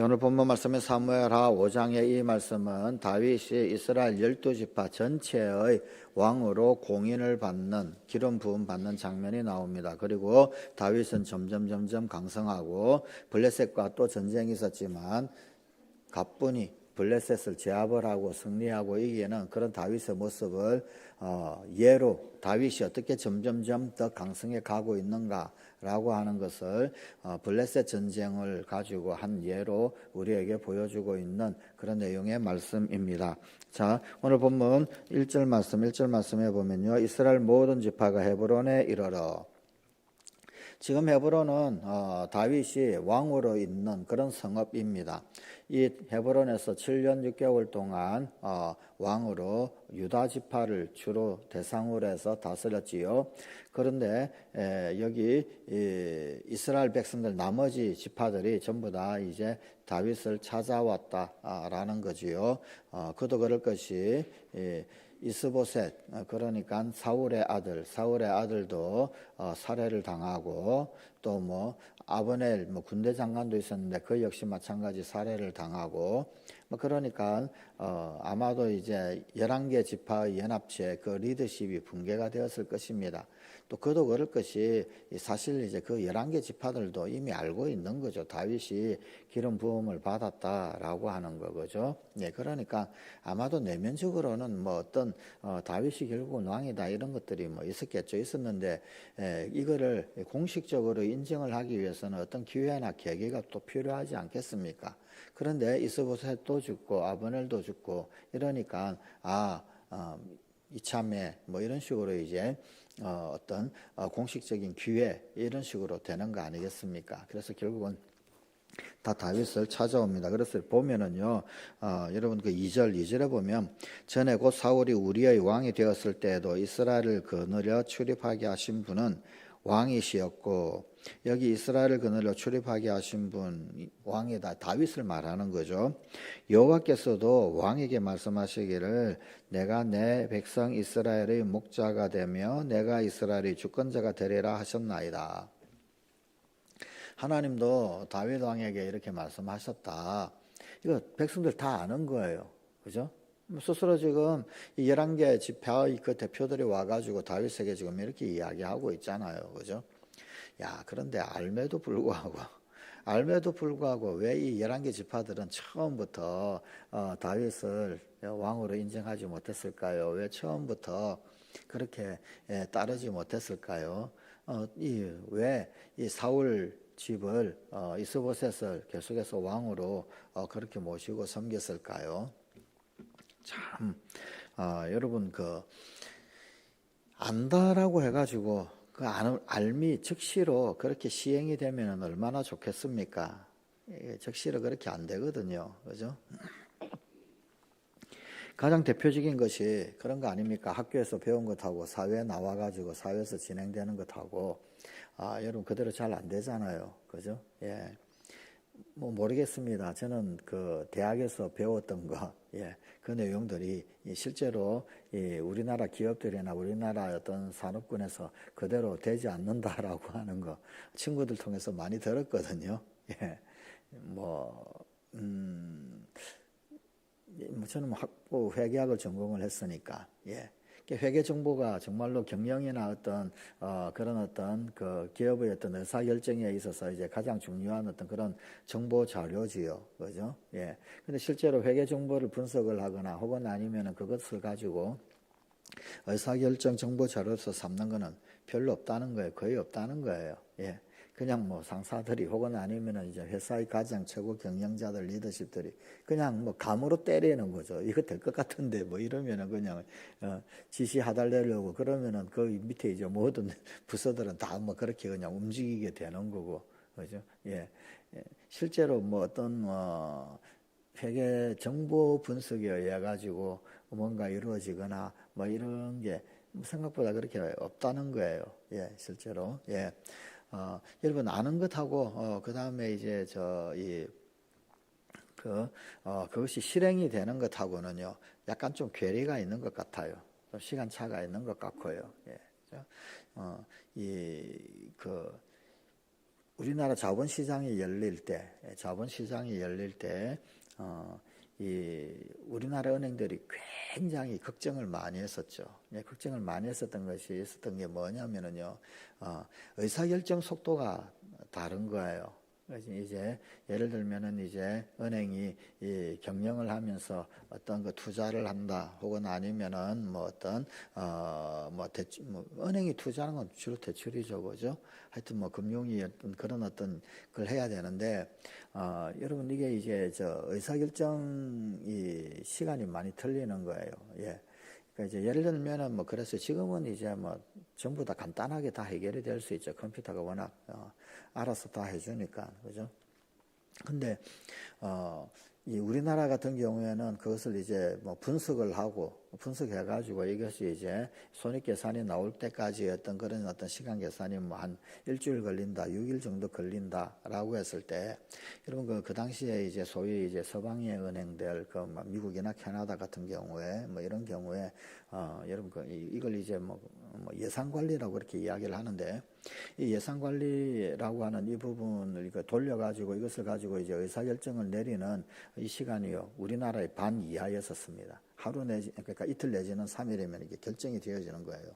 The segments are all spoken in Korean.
오늘 본문 말씀의 사무엘하 5장의 이 말씀은 다윗이 이스라엘 열두 지파 전체의 왕으로 공인을 받는 기름 부음 받는 장면이 나옵니다. 그리고 다윗은 점점 점점 강성하고 블레셋과 또 전쟁이 있었지만 가뿐히 블레셋을 제압을 하고 승리하고 이기는 그런 다윗의 모습을 어, 예로 다윗이 어떻게 점점점 더 강성해 가고 있는가 라고 하는 것을 어, 블레셋 전쟁을 가지고 한 예로 우리에게 보여주고 있는 그런 내용의 말씀입니다. 자, 오늘 본문 1절 말씀, 1절 말씀에 보면요. 이스라엘 모든 지파가 헤브론에 이르러 지금 헤브론은 어, 다윗이 왕으로 있는 그런 성읍입니다. 이 헤브론에서 7년 6개월 동안 어, 왕으로 유다 지파를 주로 대상으로 해서 다스렸지요. 그런데 에, 여기 이, 이스라엘 백성들 나머지 지파들이 전부 다 이제 다윗을 찾아왔다라는 거지요. 어, 그도 그럴 것이 이, 이스보셋 어, 그러니까 사울의 아들 사울의 아들도 어, 살해를 당하고 또 뭐 아브넬 뭐 군대 장관도 있었는데 그 역시 마찬가지 살해를 당하고 뭐 그러니까 어 아마도 이제 11개 지파의 연합체 그 리더십이 붕괴가 되었을 것입니다. 또 그도 그럴 것이 사실 이제 그 11개 지파들도 이미 알고 있는 거죠. 다윗이 기름 부음을 받았다라고 하는 거죠. 예, 그러니까 아마도 내면적으로는 뭐 어떤 어, 다윗이 결국은 왕이다 이런 것들이 뭐 있었겠죠. 있었는데 예, 이거를 공식적으로 인정을 하기 위해서는 어떤 기회나 계기가 또 필요하지 않겠습니까? 그런데 이스보셋도 죽고 아브넬도 죽고 이러니까 아 어, 이참에 뭐 이런 식으로 이제 어, 어떤 어, 공식적인 기회 이런 식으로 되는 거 아니겠습니까? 그래서 결국은 다 다윗을 찾아옵니다. 그래서 보면은요, 어, 여러분 그 2절, 2절에 보면 전에 곧 사울이 우리의 왕이 되었을 때에도 이스라엘을 거느려 출입하게 하신 분은 왕이시였고 여기 이스라엘을 그늘로 출입하게 하신 분 왕이 다 다윗을 말하는 거죠. 여호와께서도 왕에게 말씀하시기를 내가 내 백성 이스라엘의 목자가 되며 내가 이스라엘의 주권자가 되리라 하셨나이다. 하나님도 다윗 왕에게 이렇게 말씀하셨다. 이거 백성들 다 아는 거예요. 그죠? 스스로 지금 이 11개 지파의 그 대표들이 와가지고 다윗에게 지금 이렇게 이야기하고 있잖아요. 그죠? 야, 그런데 알매도 불구하고, 알매도 불구하고 왜 이 11개 지파들은 처음부터 어, 다윗을 왕으로 인정하지 못했을까요? 왜 처음부터 그렇게 예, 따르지 못했을까요? 어, 이, 왜 이 사울 집을 어, 이스보셋을 계속해서 왕으로 어, 그렇게 모시고 섬겼을까요? 참 어, 여러분 그 안다라고 해가지고 그 알미 즉시로 그렇게 시행이 되면 얼마나 좋겠습니까? 즉시로 그렇게 안 되거든요, 그죠? 가장 대표적인 것이 그런 거 아닙니까? 학교에서 배운 것하고 사회에 나와가지고 사회에서 진행되는 것하고 아 여러분 그대로 잘 안 되잖아요, 그죠? 예. 뭐 모르겠습니다. 저는 그 대학에서 배웠던 거, 예, 그 내용들이 실제로 이 우리나라 기업들이나 우리나라 어떤 산업군에서 그대로 되지 않는다라고 하는 거 친구들 통해서 많이 들었거든요. 예, 뭐, 음, 뭐 저는 학부 회계학을 전공을 했으니까, 예. 회계 정보가 정말로 경영이나 어떤 어, 그런 어떤 그 기업의 어떤 의사 결정에 있어서 이제 가장 중요한 어떤 그런 정보 자료지요, 그죠? 예. 근데 실제로 회계 정보를 분석을 하거나 혹은 아니면은 그것을 가지고 의사 결정 정보 자료로서 삼는 거는 별로 없다는 거예요, 거의 없다는 거예요. 예. 그냥 뭐 상사들이 혹은 아니면은 이제 회사의 가장 최고 경영자들 리더십들이 그냥 뭐 감으로 때리는 거죠. 이거 될 것 같은데 뭐 이러면은 그냥 어, 지시 하달려고 그러면은 그 밑에 이제 모든 부서들은 다 뭐 그렇게 그냥 움직이게 되는 거고 그죠? 예. 예. 실제로 뭐 어떤 어 회계 정보 분석에 의해 가지고 뭔가 이루어지거나 뭐 이런 게 생각보다 그렇게 없다는 거예요. 예, 실제로. 예. 어, 여러분 아는 것하고 어, 그 다음에 이제 저이 그, 어, 그것이 실행이 되는 것하고는요, 약간 좀 괴리가 있는 것 같아요. 좀 시간 차가 있는 것 같고요. 예. 어, 이, 그, 우리나라 자본시장이 열릴 때, 자본시장이 열릴 때, 어, 이 우리나라 은행들이 굉장히 걱정을 많이 했었죠. 예, 걱정을 많이 했었던 것이 있었던 게 뭐냐면은요, 어, 의사결정 속도가 다른 거예요. 이제 예를 들면은 이제 은행이 이 경영을 하면서 어떤 그 투자를 한다 혹은 아니면은 뭐 어떤 어뭐 대출 뭐 은행이 투자하는 건 주로 대출이죠 그죠? 하여튼 뭐 금융이 어떤 그런 어떤 걸 해야 되는데 어 여러분 이게 이제 저 의사결정 이 시간이 많이 틀리는 거예요. 예 그러니까 이제 예를 들면은 뭐 그래서 지금은 이제 뭐 전부 다 간단하게 다 해결이 될 수 있죠. 컴퓨터가 워낙 어, 알아서 다 해주니까 그죠. 근데 어, 이 우리나라 같은 경우에는 그것을 이제 뭐 분석을 하고 분석해 가지고 이것이 이제 손익 계산이 나올 때까지 어떤 그런 어떤 시간 계산이 뭐 한 일주일 걸린다, 6일 정도 걸린다라고 했을 때 여러분 그, 그 당시에 이제 소위 이제 서방의 은행들 그뭐 미국이나 캐나다 같은 경우에 뭐 이런 경우에 어 여러분 그 이- 이걸 이제 뭐, 뭐 예산 관리라고 그렇게 이야기를 하는데 이 예산 관리라고 하는 이 부분을 이거 돌려 가지고 이것을 가지고 이제 의사 결정을 내리는 이 시간이요 우리나라의 반 이하였었습니다. 하루 내지 그러니까 이틀 내지는 3일이면 이게 결정이 되어지는 거예요.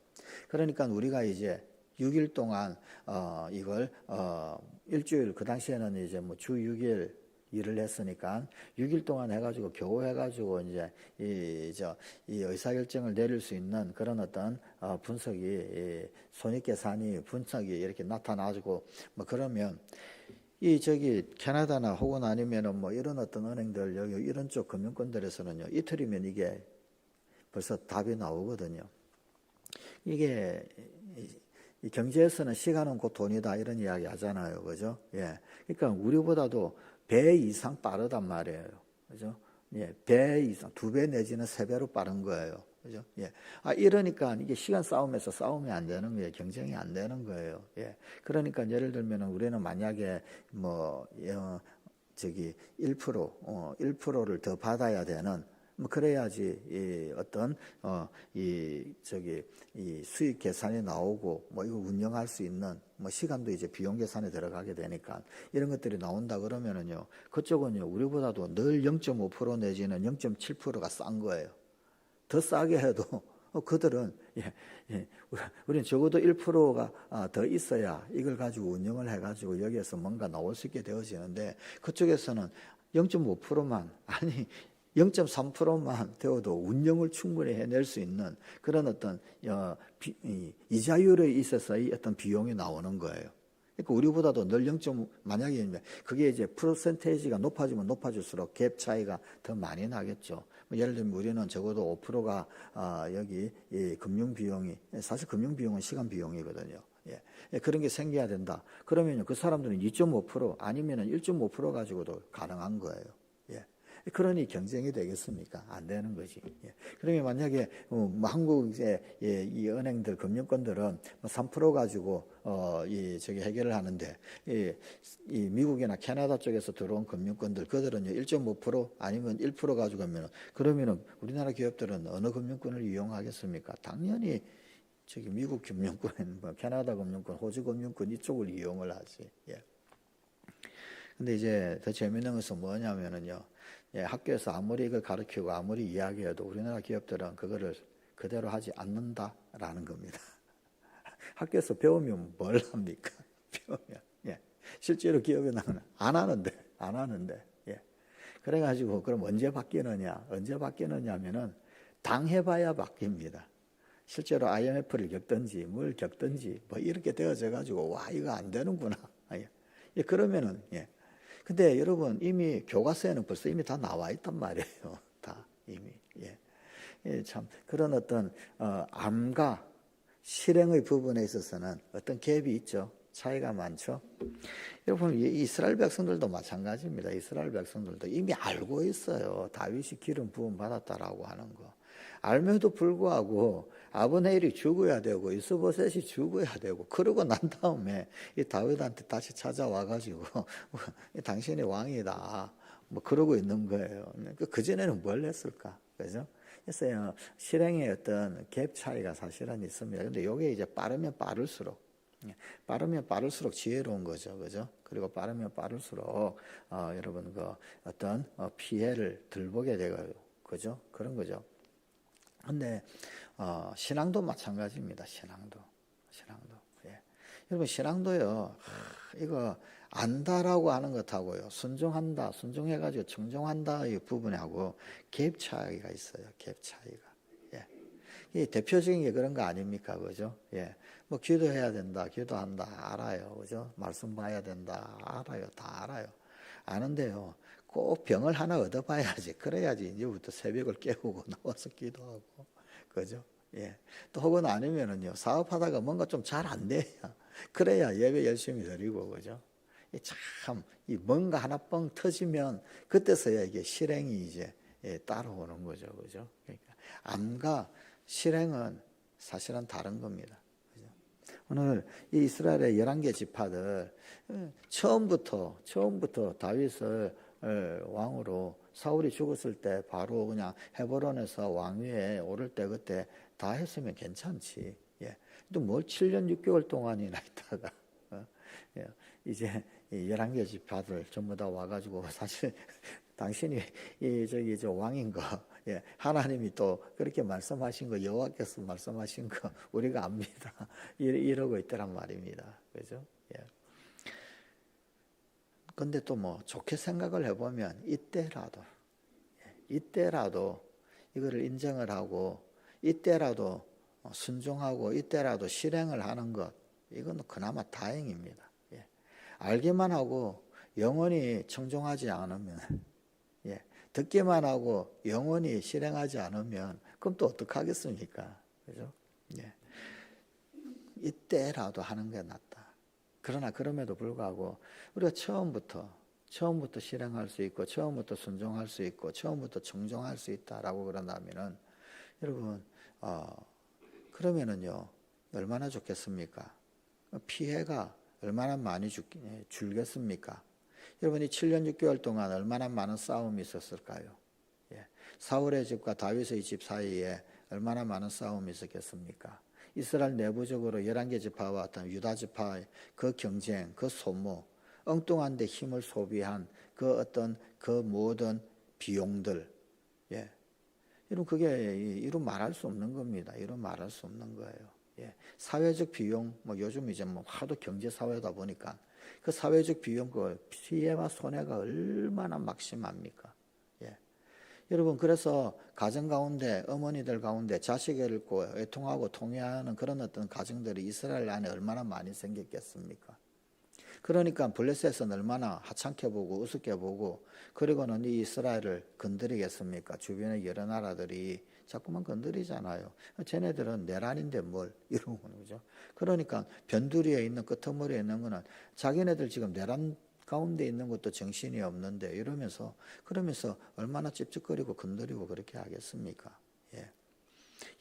그러니까 우리가 이제 6일 동안 어 이걸 어 일주일 그 당시에는 이제 뭐 주 6일 일을 했으니까 6일 동안 해가지고 겨우 해가지고 이제 이저이 의사결정을 내릴 수 있는 그런 어떤 어 분석이 이 손익계산이 분석이 이렇게 나타나지고 뭐 그러면 이 저기 캐나다나 혹은 아니면은 뭐 이런 어떤 은행들 여기 이런 쪽 금융권들에서는요 이틀이면 이게 벌써 답이 나오거든요. 이게 경제에서는 시간은 곧 돈이다 이런 이야기 하잖아요. 그죠? 예. 그러니까 우리보다도 배 이상 빠르단 말이에요. 그죠? 예. 배 이상, 두 배 내지는 세 배로 빠른 거예요. 그죠? 예. 아, 이러니까 이게 시간 싸움에서 싸움이 안 되는 거예요. 경쟁이 안 되는 거예요. 예. 그러니까 예를 들면은 우리는 만약에 뭐, 어, 저기 1%, 어, 1%를 더 받아야 되는 뭐 그래야지 이 어떤 어 이 저기 이 수익 계산이 나오고 뭐 이거 운영할 수 있는 뭐 시간도 이제 비용 계산에 들어가게 되니까 이런 것들이 나온다 그러면은요 그쪽은요 우리보다도 늘 0.5% 내지는 0.7%가 싼 거예요. 더 싸게 해도 어, 그들은 예, 예, 우리- 우리는 적어도 1%가 아, 더 있어야 이걸 가지고 운영을 해가지고 여기에서 뭔가 나올 수 있게 되어지는데 그쪽에서는 0.5%만 아니 0.3%만 되어도 운영을 충분히 해낼 수 있는 그런 어떤 어, 이자율에 있어서의 어떤 비용이 나오는 거예요. 그러니까 우리보다도 늘 0. 만약에 그게 이제 퍼센테이지가 높아지면 높아질수록 갭 차이가 더 많이 나겠죠. 뭐 예를 들면 우리는 적어도 5%가 아, 여기 이 금융 비용이 사실 금융 비용은 시간 비용이거든요. 예. 예, 그런 게 생겨야 된다. 그러면요 그 사람들은 2.5% 아니면은 1.5% 가지고도 가능한 거예요. 예. 그러니 경쟁이 되겠습니까? 안 되는 거지. 예. 그러면 만약에 어, 뭐 한국의 예, 이 은행들 금융권들은 뭐3% 가지고 어, 이 저기 해결을 하는데 이, 이 미국이나 캐나다 쪽에서 들어온 금융권들 그들은요 1.5% 아니면 1% 가지고 하면 그러면은 우리나라 기업들은 어느 금융권을 이용하겠습니까? 당연히 저기 미국 금융권, 뭐 캐나다 금융권, 호주 금융권 이쪽을 이용을 하지. 예. 근데 이제 더 재밌는 것은 뭐냐면은요. 예, 학교에서 아무리 이걸 가르치고 아무리 이야기해도 우리나라 기업들은 그거를 그대로 하지 않는다라는 겁니다. 학교에서 배우면 뭘 합니까? 배우면. 예. 실제로 기업에 나가는 안 하는데, 안 하는데. 예. 그래가지고 그럼 언제 바뀌느냐? 언제 바뀌느냐면은 당해봐야 바뀝니다. 실제로 IMF를 겪든지 뭘 겪든지 뭐 이렇게 되어져 가지고 와 이거 안 되는구나. 예. 예, 그러면은 예. 근데 여러분 이미 교과서에는 벌써 이미 다 나와 있단 말이에요. 다 이미. 예. 예, 참 그런 어떤 어, 암과 실행의 부분에 있어서는 어떤 갭이 있죠. 차이가 많죠. 여러분 이 이스라엘 백성들도 마찬가지입니다. 이스라엘 백성들도 이미 알고 있어요. 다윗이 기름 부음 받았다라고 하는 거. 알면도 불구하고 아브네일이 죽어야 되고 이스보셋이 죽어야 되고 그러고 난 다음에 이 다윗한테 다시 찾아와 가지고 당신이 왕이다. 뭐 그러고 있는 거예요. 그 전에는 뭘 했을까? 그죠? 그래서 실행의 어떤 갭 차이가 사실은 있습니다. 근데 이게 이제 빠르면 빠를수록 예, 빠르면 빠를수록 지혜로운 거죠, 그죠? 그리고 빠르면 빠를수록 어, 여러분 그 어떤 어, 피해를 덜 보게 되고, 그죠? 그런 거죠. 근데 어, 신앙도 마찬가지입니다. 신앙도, 신앙도. 예. 여러분 신앙도요. 하, 이거 안다라고 하는 것하고요, 순종한다, 순종해가지고 이 부분하고 갭 차이가 있어요. 갭 차이가. 예. 이 대표적인 게 그런 거 아닙니까, 그죠? 예. 뭐 기도해야 된다, 기도한다, 알아요, 그죠? 말씀 봐야 된다, 알아요, 다 알아요. 아는데요, 꼭 병을 하나 얻어봐야지. 그래야지 이제부터 새벽을 깨우고 나와서 기도하고, 그죠? 예. 또 혹은 아니면은요, 사업하다가 뭔가 좀 잘 안 돼야. 그래야 예배 열심히 드리고, 그죠? 이 참, 이 뭔가 하나 뻥 터지면 그때서야 이게 실행이 이제 예, 따라오는 거죠, 그죠? 그러니까 암과 실행은 사실은 다른 겁니다. 그죠? 오늘 이 이스라엘의 11개 지파들 예, 처음부터 처음부터 다윗을 예, 왕으로 사울이 죽었을 때 바로 그냥 헤브론에서 왕위에 오를 때 그때 다 했으면 괜찮지. 예. 또뭘 7년 6개월 동안이나 있다가 어? 예. 이제 이 11개 지파들 전부 다 와가지고 사실 당신이 이 저기 저 왕인 거 예, 하나님이 또 그렇게 말씀하신 거 여호와께서 말씀하신 거 우리가 압니다. 이러고 있더란 말입니다. 그죠? 예. 근데 또 뭐 좋게 생각을 해보면 이때라도 예, 이때라도 이거를 인정을 하고 이때라도 순종하고 이때라도 실행을 하는 것 이건 그나마 다행입니다. 예. 알기만 하고 영원히 청종하지 않으면 예. 듣기만 하고 영원히 실행하지 않으면 그럼 또 어떡하겠습니까? 그죠? 예. 이때라도 하는 게 낫다. 그러나 그럼에도 불구하고 우리가 처음부터 처음부터 실행할 수 있고 처음부터 순종할 수 있고 처음부터 청종할 수 있다라고 그런다면은 여러분 어 그러면은요 얼마나 좋겠습니까? 피해가 얼마나 많이 줄, 줄겠습니까? 여러분이 7년 6개월 동안 얼마나 많은 싸움이 있었을까요? 예. 사울의 집과 다윗의 집 사이에 얼마나 많은 싸움이 있었겠습니까? 이스라엘 내부적으로 11개 지파와 어떤 유다 지파의 그 경쟁, 그 소모, 엉뚱한 데 힘을 소비한 그 어떤 그 모든 비용들, 예. 이런 그게 이런 말할 수 없는 겁니다. 이런 말할 수 없는 거예요. 예. 사회적 비용, 뭐 요즘 이제 뭐 하도 경제 사회다 보니까 그 사회적 비용 그 피해와 손해가 얼마나 막심합니까? 예. 여러분 그래서 가정 가운데 어머니들 가운데 자식을 잃고 애통하고 통회하는 그런 어떤 가정들이 이스라엘 안에 얼마나 많이 생겼겠습니까? 그러니까 블레셋은 얼마나 하찮게 보고 우습게 보고 그리고는 이 이스라엘을 건드리겠습니까? 주변의 여러 나라들이 자꾸만 건드리잖아요. 쟤네들은 내란인데 뭘 이러는 거죠. 그러니까 변두리에 있는 끄트머리에 있는 거는 자기네들 지금 내란 가운데 있는 것도 정신이 없는데 이러면서 그러면서 얼마나 찝찝거리고 건드리고 그렇게 하겠습니까? 예.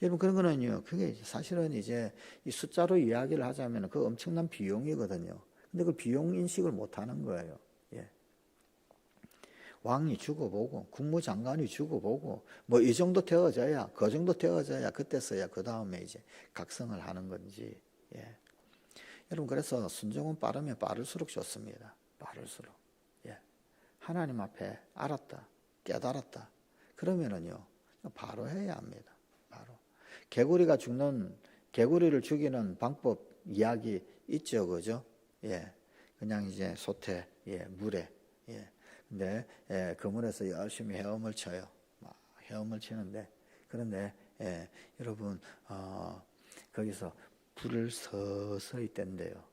여러분 그런 거는요. 그게 사실은 이제 이 숫자로 이야기를 하자면 그 엄청난 비용이거든요. 근데 그 비용 인식을 못 하는 거예요. 예. 왕이 죽어보고 국무장관이 죽어보고 뭐 이 정도 되어져야 그 정도 되어져야 그때서야 그 다음에 이제 각성을 하는 건지 예. 여러분 그래서 순종은 빠르면 빠를수록 좋습니다. 빠를수록 예. 하나님 앞에 알았다 깨달았다 그러면은요 바로 해야 합니다. 바로 개구리가 죽는 개구리를 죽이는 방법 이야기 있죠, 그죠? 예, 그냥 이제 소태 예 물에 예. 근데 예, 그물에서 열심히 헤엄을 쳐요. 헤엄을 치는데 그런데 예, 여러분 어, 거기서 불을 서서히 뗀대요.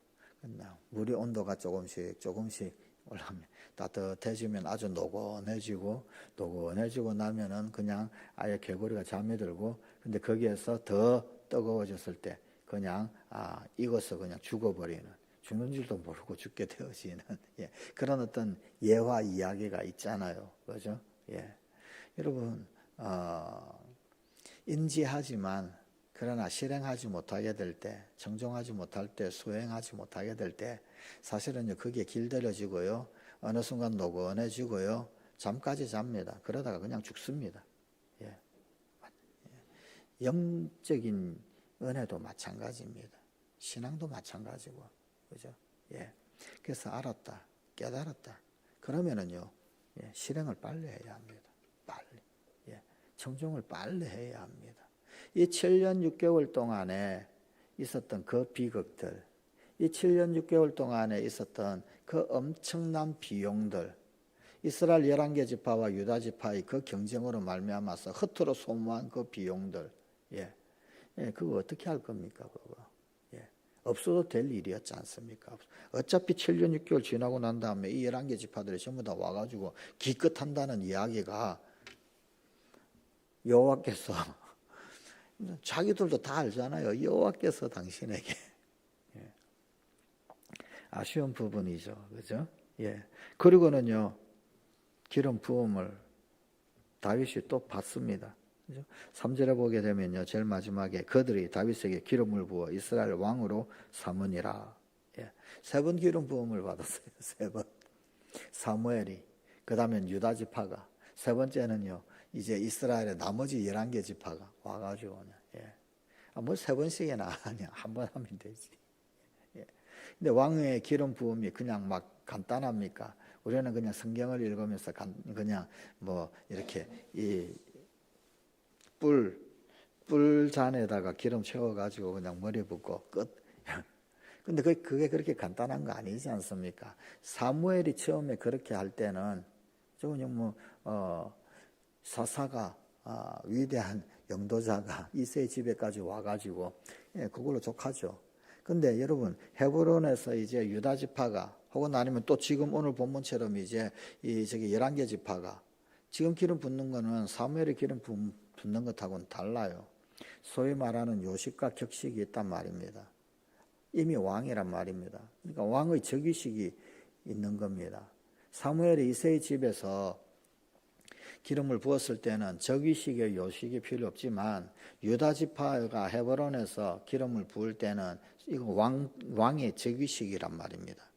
물의 온도가 조금씩 조금씩 올라면 따뜻해지면 아주 노곤해지고 노곤해지고 나면은 그냥 아예 개구리가 잠이 들고 근데 거기에서 더 뜨거워졌을 때 그냥 아 익어서 그냥 죽어버리는 죽는 줄도 모르고 죽게 되어지는 예, 그런 어떤 예화 이야기가 있잖아요. 그죠? 예. 여러분, 어, 인지하지만 그러나 실행하지 못하게 될 때, 정정하지 못할 때, 수행하지 못하게 될 때, 사실은요, 그게 길들여지고요, 어느 순간 노곤해지고요, 잠까지 잡니다. 그러다가 그냥 죽습니다. 예. 예. 영적인 은혜도 마찬가지입니다. 신앙도 마찬가지고. 그죠? 예. 그래서 알았다. 깨달았다. 그러면은요. 예, 실행을 빨리 해야 합니다. 빨리. 예. 청종을 빨리 해야 합니다. 이 7년 6개월 동안에 있었던 그 비극들, 이 7년 6개월 동안에 있었던 그 엄청난 비용들, 이스라엘 11개 지파와 유다 지파의 그 경쟁으로 말미암아서 허투루 소모한 그 비용들, 예, 예, 그거 어떻게 할 겁니까, 그거? 예, 없어도 될 일이었지 않습니까? 어차피 7년 6개월 지나고 난 다음에 이 11개 지파들이 전부 다 와가지고 기껏 한다는 이야기가 여호와께서 자기들도 다 알잖아요. 여호와께서 당신에게 예. 아쉬운 부분이죠, 그죠? 예. 그리고는요 기름 부음을 다윗이 또 받습니다. 그죠? 3절에 보게 되면요 제일 마지막에 그들이 다윗에게 기름을 부어 이스라엘 왕으로 삼으니라. 예. 세번 기름 부음을 받았어요. 세 번. 사무엘이 그 다음엔 유다 지파가 세 번째는요 이제 이스라엘의 나머지 11개 지파가 와가지고 예. 아, 뭐 세 번씩이나 하냐. 한 번 하면 되지. 예. 근데 왕의 기름 부음이 그냥 막 간단합니까? 우리는 그냥 성경을 읽으면서 간, 그냥 뭐 이렇게 이 뿔, 뿔잔에다가 기름 채워가지고 그냥 머리 붓고 끝. 근데 그- 그게 그렇게 간단한 거 아니지 않습니까? 사무엘이 처음에 그렇게 할 때는 저 그냥 뭐, 어, 사사가 아, 위대한 영도자가 이세의 집에까지 와가지고 예, 그걸로 족하죠. 근데 여러분 헤브론에서 이제 유다 지파가 혹은 아니면 또 지금 오늘 본문처럼 이제 이 저기 열한 개 지파가 지금 기름 붓는 거는 사무엘의 기름 붓- 붓는 것하고는 달라요. 소위 말하는 요식과 격식이 있단 말입니다. 이미 왕이란 말입니다. 그러니까 왕의 즉위식이 있는 겁니다. 사무엘이 이세의 집에서 기름을 부었을 때는 즉위식의 요식이 필요 없지만 유다 지파가 헤브론에서 기름을 부을 때는 이거 왕 왕의 즉위식이란 말입니다.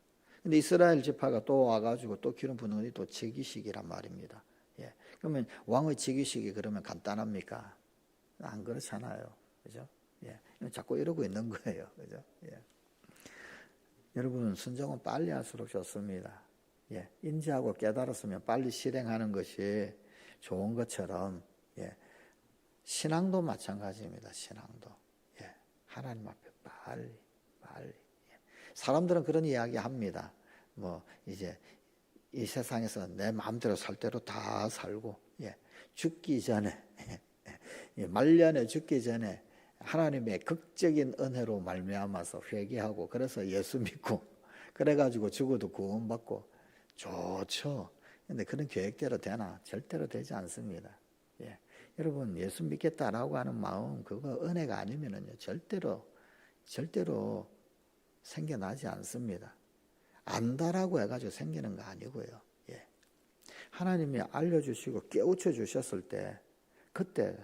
근데 이스라엘 지파가 또 와가지고 또 기름 부는 것이 또 즉위식이란 말입니다. 예. 그러면 왕의 즉위식이 그러면 간단합니까? 안 그렇잖아요. 그죠? 예. 자꾸 이러고 있는 거예요. 그죠? 예. 여러분, 순종은 빨리 할수록 좋습니다. 예. 인지하고 깨달았으면 빨리 실행하는 것이 좋은 것처럼, 예. 신앙도 마찬가지입니다. 신앙도. 예. 하나님 앞에 빨리, 빨리. 예. 사람들은 그런 이야기 합니다. 뭐, 이제, 이 세상에서 내 마음대로 살 대로 다 살고, 예. 죽기 전에, 예. 말년에 죽기 전에 하나님의 극적인 은혜로 말미암아서 회개하고 그래서 예수 믿고 그래가지고 죽어도 구원받고 좋죠. 근데 그런 계획대로 되나? 절대로 되지 않습니다. 예. 여러분 예수 믿겠다라고 하는 마음 그거 은혜가 아니면은요 절대로 절대로 생겨나지 않습니다. 안다라고 해가지고 생기는 거 아니고요. 예. 하나님이 알려주시고 깨우쳐 주셨을 때 그때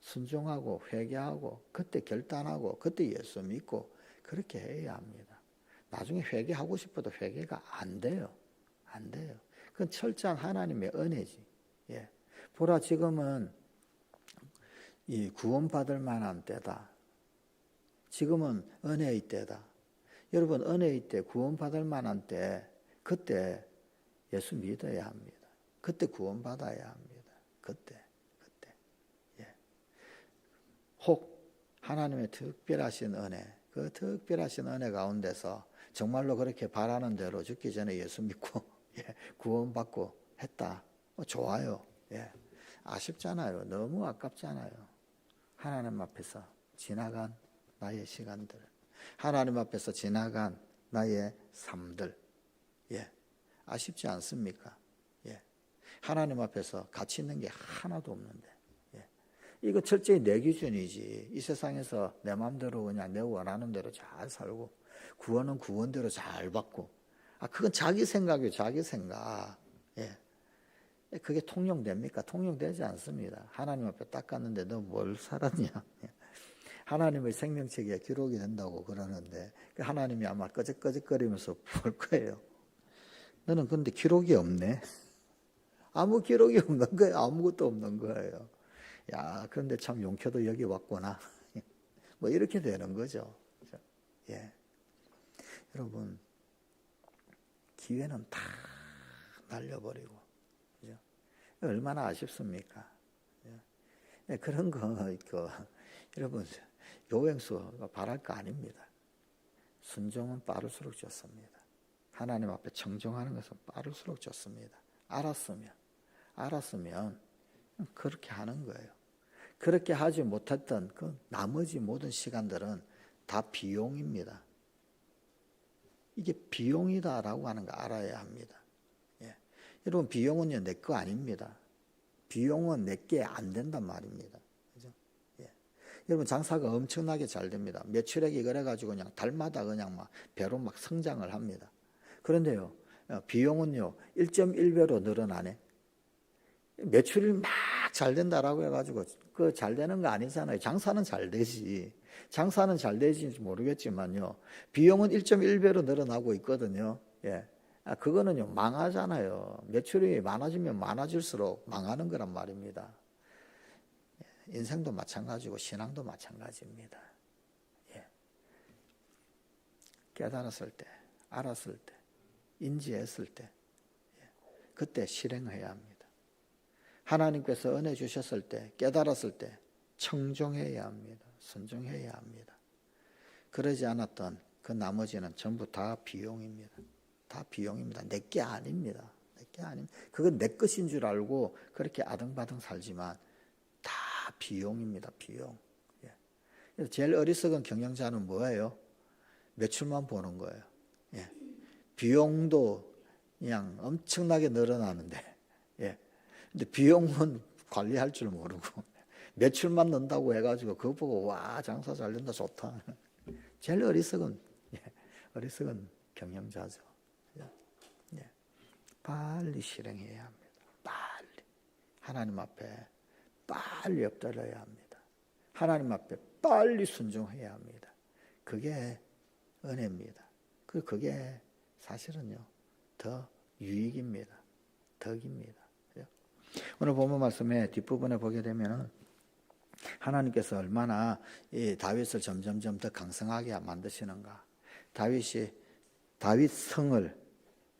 순종하고 회개하고 그때 결단하고 그때 예수 믿고 그렇게 해야 합니다. 나중에 회개하고 싶어도 회개가 안 돼요. 안 돼요. 그건 철저한 하나님의 은혜지. 예. 보라 지금은 이 구원받을 만한 때다. 지금은 은혜의 때다. 여러분 은혜의 때 구원받을 만한 때 그때 예수 믿어야 합니다. 그때 구원받아야 합니다. 그때. 혹 하나님의 특별하신 은혜, 그 특별하신 은혜 가운데서 정말로 그렇게 바라는 대로 죽기 전에 예수 믿고 예, 구원받고 했다. 어, 좋아요. 예. 아쉽잖아요. 너무 아깝잖아요. 하나님 앞에서 지나간 나의 시간들, 하나님 앞에서 지나간 나의 삶들, 예, 아쉽지 않습니까? 예, 하나님 앞에서 가치 있는 게 하나도 없는데. 이거 철저히 내 기준이지. 이 세상에서 내 마음대로 그냥 내 원하는 대로 잘 살고 구원은 구원대로 잘 받고 아 그건 자기 생각이에요. 자기 생각. 예. 그게 통용됩니까? 통용되지 않습니다. 하나님 앞에 딱 갔는데 너 뭘 살았냐? 예. 하나님의 생명책에 기록이 된다고 그러는데 그 하나님이 아마 꺼적꺼적거리면서 볼 거예요. 너는 근데 기록이 없네. 아무 기록이 없는 거예요. 아무것도 없는 거예요. 야, 그런데 참 용케도 여기 왔구나. 뭐 이렇게 되는 거죠. 예. 여러분 기회는 다 날려버리고 그죠? 얼마나 아쉽습니까? 예. 예, 그런 거 그, 여러분 요행수 바랄 거 아닙니다. 순종은 빠를수록 좋습니다. 하나님 앞에 청정하는 것은 빠를수록 좋습니다. 알았으면 알았으면 그렇게 하는 거예요. 그렇게 하지 못했던 그 나머지 모든 시간들은 다 비용입니다. 이게 비용이다라고 하는 거 알아야 합니다. 예. 여러분 비용은요 내 거 아닙니다. 비용은 내게 안 된단 말입니다. 그죠? 예. 여러분 장사가 엄청나게 잘 됩니다. 매출액이 그래가지고 그냥 달마다 그냥 막 배로 막 성장을 합니다. 그런데요 어, 비용은요 1.1배로 늘어나네. 매출이 막 잘 된다라고 해가지고 그 잘 되는 거 아니잖아요. 장사는 잘 되지. 장사는 잘 되지 모르겠지만요. 비용은 1.1배로 늘어나고 있거든요. 예. 아, 그거는요, 망하잖아요. 매출이 많아지면 많아질수록 망하는 거란 말입니다. 예, 인생도 마찬가지고 신앙도 마찬가지입니다. 예. 깨달았을 때, 알았을 때, 인지했을 때, 예. 그때 실행해야 합니다. 하나님께서 은혜 주셨을 때, 깨달았을 때, 청종해야 합니다. 순종해야 합니다. 그러지 않았던 그 나머지는 전부 다 비용입니다. 다 비용입니다. 내 게 아닙니다. 내 게 아닙니다. 그건 내 것인 줄 알고 그렇게 아등바등 살지만 다 비용입니다. 비용. 예. 제일 어리석은 경영자는 뭐예요? 매출만 보는 거예요. 예. 비용도 그냥 엄청나게 늘어나는데, 예. 근데 비용은 관리할 줄 모르고 매출만 넣는다고 해가지고 그거 보고 와 장사 잘 된다 좋다. 제일 어리석은 예, 어리석은 경영자죠. 예, 예. 빨리 실행해야 합니다. 빨리 하나님 앞에 빨리 엎드려야 합니다. 하나님 앞에 빨리 순종해야 합니다. 그게 은혜입니다. 그 그게 사실은요 더 유익입니다. 덕입니다. 예. 오늘 본문 말씀에 뒷부분에 보게 되면은 하나님께서 얼마나 이 다윗을 점점점 더 강성하게 만드시는가. 다윗이 다윗 성을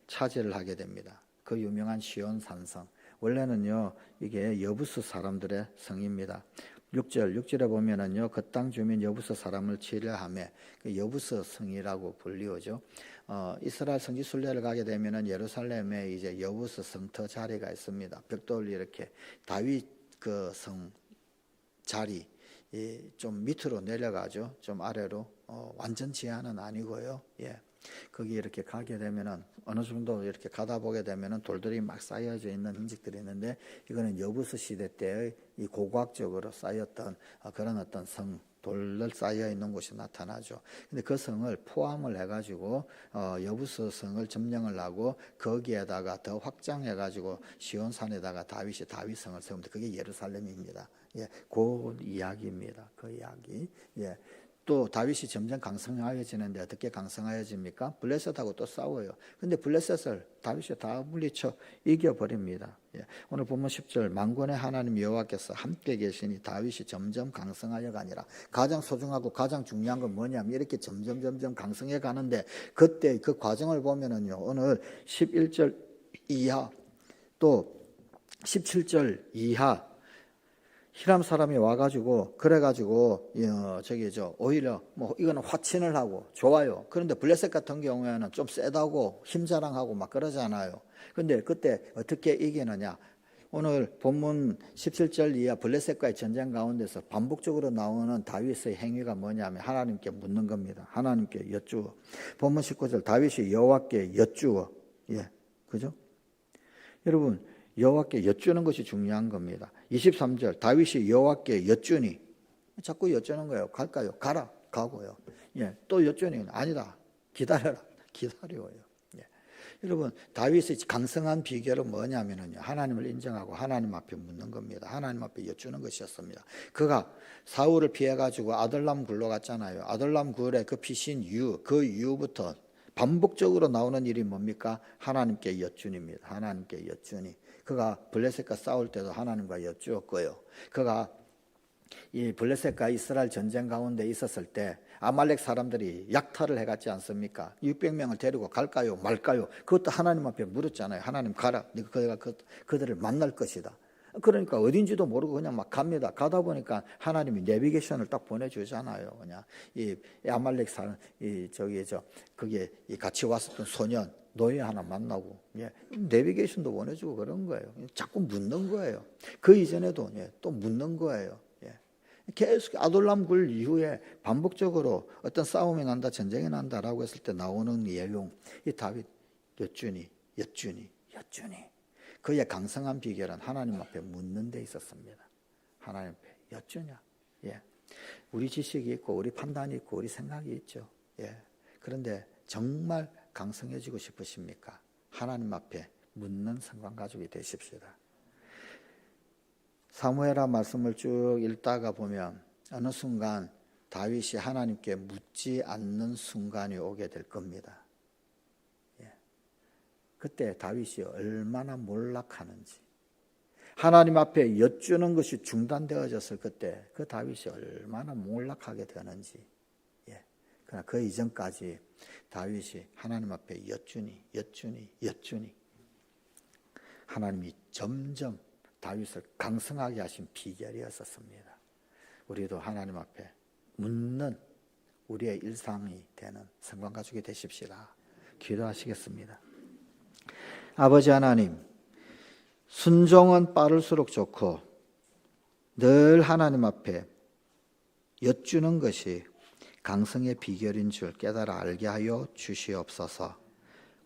차지를 하게 됩니다. 그 유명한 시온 산성. 원래는요, 이게 여부스 사람들의 성입니다. 6절, 6절에 보면은요, 그 땅 주민 여부스 사람을 치려 함에 그 여부스 성이라고 불리우죠. 어, 이스라엘 성지 순례를 가게 되면은 예루살렘에 이제 여부스 성터 자리가 있습니다. 벽돌이 이렇게 다윗 그 성 자리 좀 밑으로 내려가죠. 좀 아래로 어, 완전 지하는 아니고요. 예. 거기 이렇게 가게 되면은 어느 정도 이렇게 가다 보게 되면은 돌들이 막 쌓여져 있는 흔적들이 있는데 이거는 여부스 시대 때의 이 고고학적으로 쌓였던 어, 그런 어떤 성 돌들 쌓여 있는 곳이 나타나죠. 근데 그 성을 포함을 해가지고 어, 여부스 성을 점령을 하고 거기에다가 더 확장해 가지고 시온산에다가 다윗이 다윗 성을 세웁니다. 그게 예루살렘입니다. 예, 그 이야기입니다. 그 이야기. 예. 또 다윗이 점점 강성하여지는데 어떻게 강성하여집니까? 블레셋하고 또 싸워요. 근데 블레셋을 다윗이 다 물리쳐 이겨버립니다. 예. 오늘 본문 10절 만군의 하나님 여호와께서 함께 계시니 다윗이 점점 강성하여가 아니라 가장 소중하고 가장 중요한 건 뭐냐면 이렇게 점점 점점 강성해 가는데 그때 그 과정을 보면은요. 오늘 11절 이하 또 17절 이하 히람 사람이 와가지고 그래가지고 어, 저기 저 오히려 뭐 이거는 화친을 하고 좋아요. 그런데 블레셋 같은 경우에는 좀 세다고 힘 자랑하고 막 그러잖아요. 근데 그때 어떻게 이기느냐? 오늘 본문 17절 이하 블레셋과의 전쟁 가운데서 반복적으로 나오는 다윗의 행위가 뭐냐면 하나님께 묻는 겁니다. 하나님께 여쭈어. 본문 19절 다윗이 여호와께 여쭈어. 예, 그죠? 여러분 여호와께 여쭈는 것이 중요한 겁니다. 23절 다윗이 여호와께 여쭈니 자꾸 여쭈는 거예요. 갈까요? 가라. 가고요. 예. 또 여쭈니 아니다. 기다려라. 기다려요. 예. 여러분 다윗의 강성한 비결은 뭐냐면요. 하나님을 인정하고 하나님 앞에 묻는 겁니다. 하나님 앞에 여쭈는 것이었습니다. 그가 사울을 피해 가지고 아들람 굴로 갔잖아요. 아들람 굴에 그 피신 이유 그 이후부터 반복적으로 나오는 일이 뭡니까? 하나님께 여쭈입니다. 하나님께 여쭈니. 그가 블레셋과 싸울 때도 하나님과 여쭈었고요. 그가 이 블레셋과 이스라엘 전쟁 가운데 있었을 때 아말렉 사람들이 약탈을 해갔지 않습니까? 600명을 데리고 갈까요, 말까요? 그것도 하나님 앞에 물었잖아요. 하나님 가라. 네가 그가 그, 그들을 만날 것이다. 그러니까 어딘지도 모르고 그냥 막 갑니다. 가다 보니까 하나님이 내비게이션을 딱 보내주잖아요. 그냥 이 아말렉 사람, 이 저기 저 그게 이 같이 왔었던 소년 노예 하나 만나고 예, 내비게이션도 보내주고 그런 거예요. 자꾸 묻는 거예요. 그 이전에도 예, 또 묻는 거예요. 예. 계속 아돌람 굴 이후에 반복적으로 어떤 싸움이 난다, 전쟁이 난다라고 했을 때 나오는 내용, 이 다윗 여준이, 여준이, 여준이. 그의 강성한 비결은 하나님 앞에 묻는 데 있었습니다. 하나님 앞에 여쭈냐? 예. 우리 지식이 있고, 우리 판단이 있고, 우리 생각이 있죠. 예. 그런데 정말 강성해지고 싶으십니까? 하나님 앞에 묻는 성관 가족이 되십시다. 사무엘하 말씀을 쭉 읽다가 보면 어느 순간 다윗이 하나님께 묻지 않는 순간이 오게 될 겁니다. 예. 그때 다윗이 얼마나 몰락하는지 하나님 앞에 여쭈는 것이 중단되어졌을 그때 그 다윗이 얼마나 몰락하게 되는지 예. 그러나 그 이전까지 다윗이 하나님 앞에 여쭈니 여쭈니 여쭈니 하나님이 점점 다윗을 강성하게 하신 비결이었었습니다. 우리도 하나님 앞에 묻는 우리의 일상이 되는 성관 가족이 되십시다. 기도하시겠습니다. 아버지 하나님, 순종은 빠를수록 좋고 늘 하나님 앞에 여쭈는 것이 강성의 비결인 줄 깨달아 알게 하여 주시옵소서.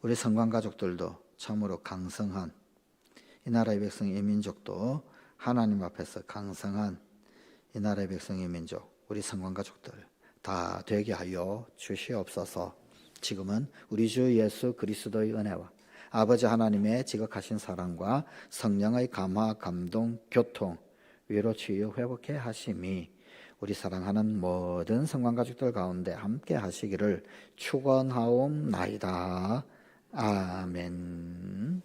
우리 성관 가족들도 참으로 강성한 이 나라의 백성 이 민족도 하나님 앞에서 강성한 이 나라의 백성 이 민족 우리 성관 가족들 다 되게 하여 주시옵소서. 지금은 우리 주 예수 그리스도의 은혜와 아버지 하나님의 지극하신 사랑과 성령의 감화, 감동, 교통, 위로 치유 회복해 하심이 우리 사랑하는 모든 성관 가족들 가운데 함께 하시기를 축원하옵나이다. 아멘.